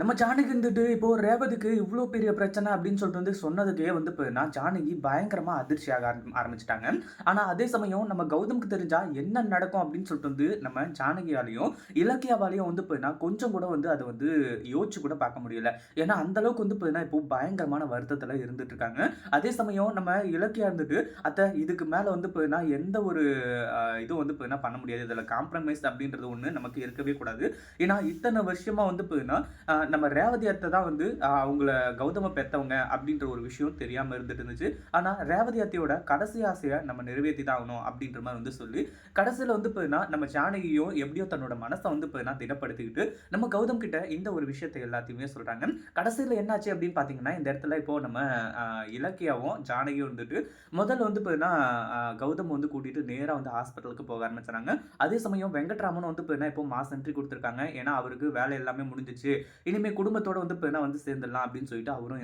நம்ம ஜானகி இருந்துட்டு இப்போ ரேவதிக்கு இவ்வளோ பெரிய பிரச்சனை அப்படின்னு சொல்லிட்டு வந்து சொன்னதுக்கே வந்து இப்போ ஜானகி பயங்கரமாக அதிர்ச்சியாக ஆரம் ஆரம்பிச்சிட்டாங்க. ஆனால் அதே சமயம் நம்ம கௌதமுக்கு தெரிஞ்சா என்ன நடக்கும் அப்படின்னு சொல்லிட்டு வந்து நம்ம ஜானகியாலையும் இலக்கியாவாலையும் வந்து இப்போ கொஞ்சம் கூட வந்து அதை வந்து யோசிச்சு கூட பார்க்க முடியல. ஏன்னா அந்த அளவுக்கு வந்து இப்போ இப்போ பயங்கரமான வருத்தத்தில் இருந்துட்டு இருக்காங்க. அதே சமயம் நம்ம இலக்கியா இருந்துட்டு அத்தை இதுக்கு மேலே வந்து இப்போ எந்த ஒரு இதுவும் வந்து இப்போ பண்ண முடியாது. இதில் காம்ப்ரமைஸ் அப்படின்றது ஒன்று நமக்கு இருக்கவே கூடாது. ஏன்னா இத்தனை வருஷமாக வந்து இப்போ நம்ம ரேவதி அத்தை தான் வந்து அவங்கள கௌதம பெத்தவங்க அப்படின்ற ஒரு விஷயம் தெரியாமல் இருந்துட்டு இருந்துச்சு. ஆனால் ரேவதி அத்தையோட கடைசி ஆசையை நம்ம நிறைவேற்றி தான் ஆகணும் அப்படின்ற மாதிரி வந்து சொல்லி கடைசியில் வந்து போயின்னா நம்ம ஜானகியும் எப்படியோ தன்னோட மனசை வந்து போயினா திடப்படுத்திக்கிட்டு நம்ம கௌதம் கிட்ட இந்த ஒரு விஷயத்தை எல்லாத்தையுமே சொல்கிறாங்க கடைசியில் என்னாச்சு அப்படின்னு பார்த்தீங்கன்னா இந்த இடத்துல இப்போ நம்ம இலக்கியாவும் ஜானகியும் வந்துட்டு முதல்ல வந்து போயின்னா கௌதம் வந்து கூட்டிட்டு நேராக வந்து ஹாஸ்பிட்டலுக்கு போக ஆரம்பிச்சாங்க. அதே சமயம் வெங்கட்ராமன் வந்து போயின்னா இப்போ மாஸ் என்ட்ரி கொடுத்துருக்காங்க. ஏன்னா அவருக்கு வேலை எல்லாமே முடிஞ்சிச்சு. இனிமே குடும்பத்தோட வந்து இப்போ வந்து சேர்ந்துடலாம் அப்படின்னு சொல்லிட்டு அவரும்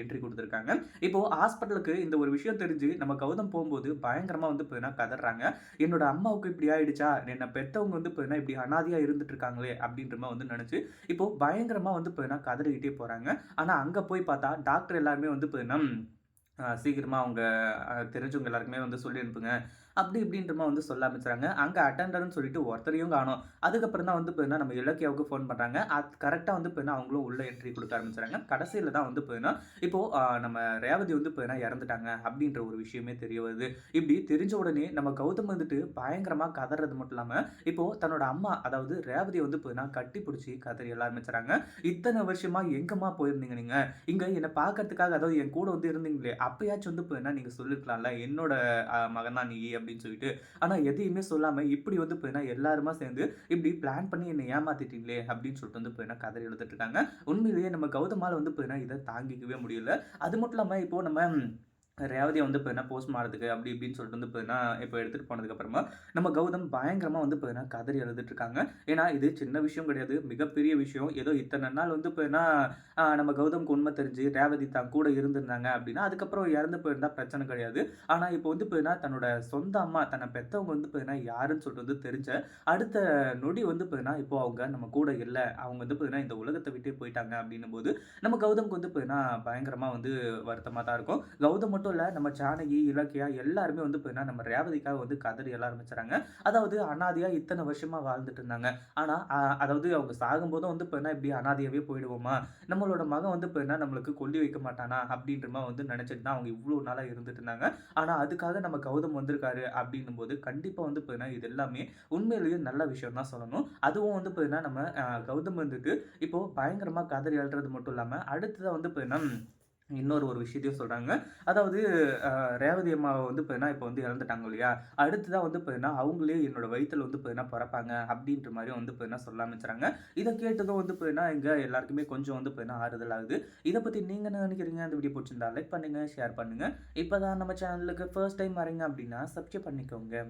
என்ட்ரி கொடுத்துருக்காங்க. இப்போ ஹாஸ்பிட்டலுக்கு இந்த ஒரு விஷயம் தெரிஞ்சு நம்ம கௌதம் போகும்போது பயங்கரமா வந்து இப்போ கதறாங்க. என்னோட அம்மாவுக்கு இப்படி ஆயிடுச்சா? என்னை பெத்தவங்க வந்து இப்போ இப்படி அனாதையா இருந்துட்டு இருக்காங்களே அப்படின்ற மாதிரி வந்து நினைச்சு இப்போ பயங்கரமா வந்து இப்போ கதறிக்கிட்டே போறாங்க. ஆனா அங்க போய் பார்த்தா டாக்டர் எல்லாருமே வந்து இப்போ சீக்கிரமாக அவங்க தெரிஞ்சவங்க எல்லாருக்குமே வந்து சொல்லி அனுப்புங்க. அப்படி இப்படின்றமா வந்து சொல்ல ஆரம்பிச்சுறாங்க. அங்கே அட்டண்டர்னு சொல்லிட்டு ஒருத்தரையும் காணும். அதுக்கப்புறம் தான் வந்து போயினா நம்ம இலக்கியாவுக்கு ஃபோன் பண்ணுறாங்க அது கரெக்டாக வந்து போயினா அவங்களும் உள்ள என்ட்ரி கொடுக்க ஆரம்பிச்சுறாங்க. கடைசியில் தான் வந்து போயினா இப்போது நம்ம ரேவதி வந்து போயினா இறந்துட்டாங்க அப்படின்ற ஒரு விஷயமே தெரிய வருது. இப்படி தெரிஞ்ச உடனே நம்ம கௌதம் வந்துட்டு பயங்கரமாக கதறது மட்டும் இல்லாமல் இப்போது தன்னோட அம்மா அதாவது ரேவதியை வந்து போயினா கட்டி பிடிச்சி கதறி எல்லாம் இத்தனை வருஷமா எங்கம்மா போயிருந்தீங்க நீங்கள் இங்கே என்னை பார்க்கறதுக்காக அதாவது என் கூட வந்து இருந்தீங்களே அப்பயாச்சும் வந்து போயினா நீங்கள் சொல்லிருக்கலாம்ல என்னோட மகன் தான் நீ அப்படின்னு சொல்லிட்டு. ஆனால் எதையுமே சொல்லாமல் இப்படி வந்து போயினா எல்லாருமா சேர்ந்து இப்படி பிளான் பண்ணி என்னை ஏமாத்திட்டீங்களே அப்படின்னு சொல்லிட்டு வந்து போயினா கதறி எழுதிட்டு இருக்காங்க. உண்மையிலேயே நம்ம கௌதமால வந்து போயினா இதை தாங்கிக்கவே முடியல. அது மட்டும் இல்லாமல் இப்போது நம்ம ரேவதியை வந்து இப்போ என்ன போஸ்ட் மாறதுக்கு அப்படி இப்படின்னு சொல்லிட்டு வந்து இப்போ என்ன இப்போ எடுத்துகிட்டு போனதுக்கப்புறமா நம்ம கௌதம் பயங்கரமாக வந்து இப்போ என்ன கதறி எழுதிட்டு இருக்காங்க. ஏன்னா இது சின்ன விஷயம் கிடையாது மிகப்பெரிய விஷயம். ஏதோ இத்தனை நாள் வந்து இப்போ என்ன நம்ம கௌதம்க்கு உண்மை தெரிஞ்சு ரேவதி தான் கூட இருந்திருந்தாங்க அப்படின்னா அதுக்கப்புறம் இறந்து போயிருந்தால் பிரச்சனை கிடையாது. ஆனால் இப்போ வந்து இப்போ என்ன தன்னோட சொந்த அம்மா தன்னை பெற்றவங்க வந்து இப்போ என்ன யாருன்னு சொல்லிட்டு வந்து தெரிஞ்ச அடுத்த நொடி வந்து இப்போ என்ன இப்போ அவங்க நம்ம கூட இல்லை. அவங்க வந்து இப்போ என்ன இந்த உலகத்தை விட்டே போயிட்டாங்க அப்படின்னும் போது நம்ம கௌதம்க்கு வந்து இப்போ என்ன பயங்கரமாக வந்து வருத்தமாக தான் இருக்கும். கௌதம் மட்டும் இல்லை நம்ம ஜானகி இலக்கியா எல்லாருமே வந்து பார்த்தீங்கன்னா நம்ம ரேவதிக்காக வந்து கதறி எல்லாம் ஆரம்பிச்சுறாங்க அதாவது அனாதியாக இத்தனை வருஷமாக வாழ்ந்துட்டு இருந்தாங்க. ஆனால் அதாவது அவங்க சாகும்போதும் வந்து இப்போ என்ன இப்படி அனாதையாகவே போயிடுவோமா? நம்மளோட மகன் வந்து இப்போ என்ன நம்மளுக்கு கொல்லி வைக்க மாட்டானா? அப்படின்ற மாதிரி வந்து நினச்சிட்டு தான் அவங்க இவ்வளோ நாளாக இருந்துட்டு இருந்தாங்க. ஆனால் அதுக்காக நம்ம கௌதம் வந்திருக்காரு அப்படின்னும் போது கண்டிப்பாக வந்து இப்போ என்ன இது எல்லாமே உண்மையிலேயே நல்ல விஷயம் தான் சொல்லணும். அதுவும் வந்து பார்த்தீங்கன்னா நம்ம கௌதம் வந்துட்டு இப்போது பயங்கரமாக கதறி எழுறது மட்டும் இல்லாமல் அடுத்ததாக வந்து இப்போ என்ன இன்னொரு ஒரு விஷயத்தையும் சொல்கிறாங்க அதாவது ரேவதி அம்மாவை வந்து இப்போ என்ன இப்போ வந்து இறந்துட்டாங்க இல்லையா? அடுத்ததாக வந்து இப்போ என்ன அவங்களே என்னோட வயிற்றில் வந்து இப்போ என்ன பிறப்பாங்க அப்படின்ற மாதிரி வந்து இப்போ என்ன சொல்ல ஆரம்பிச்சுறாங்க இதை கேட்டதும் வந்து இப்போ என்ன இங்கே எல்லாருக்குமே கொஞ்சம் வந்து இப்போ என்ன ஆறுதல் ஆகுது. இதை பற்றி நீங்கள் என்ன நினைக்கிறீங்க? அந்த வீடியோ பிடிச்சிருந்தா லைக் பண்ணுங்கள் ஷேர் பண்ணுங்கள் இப்போ தான் நம்ம சேனலுக்கு ஃபர்ஸ்ட் டைம் வரீங்க அப்படின்னா சப்ஸ்கிரைப் பண்ணிக்கோங்க.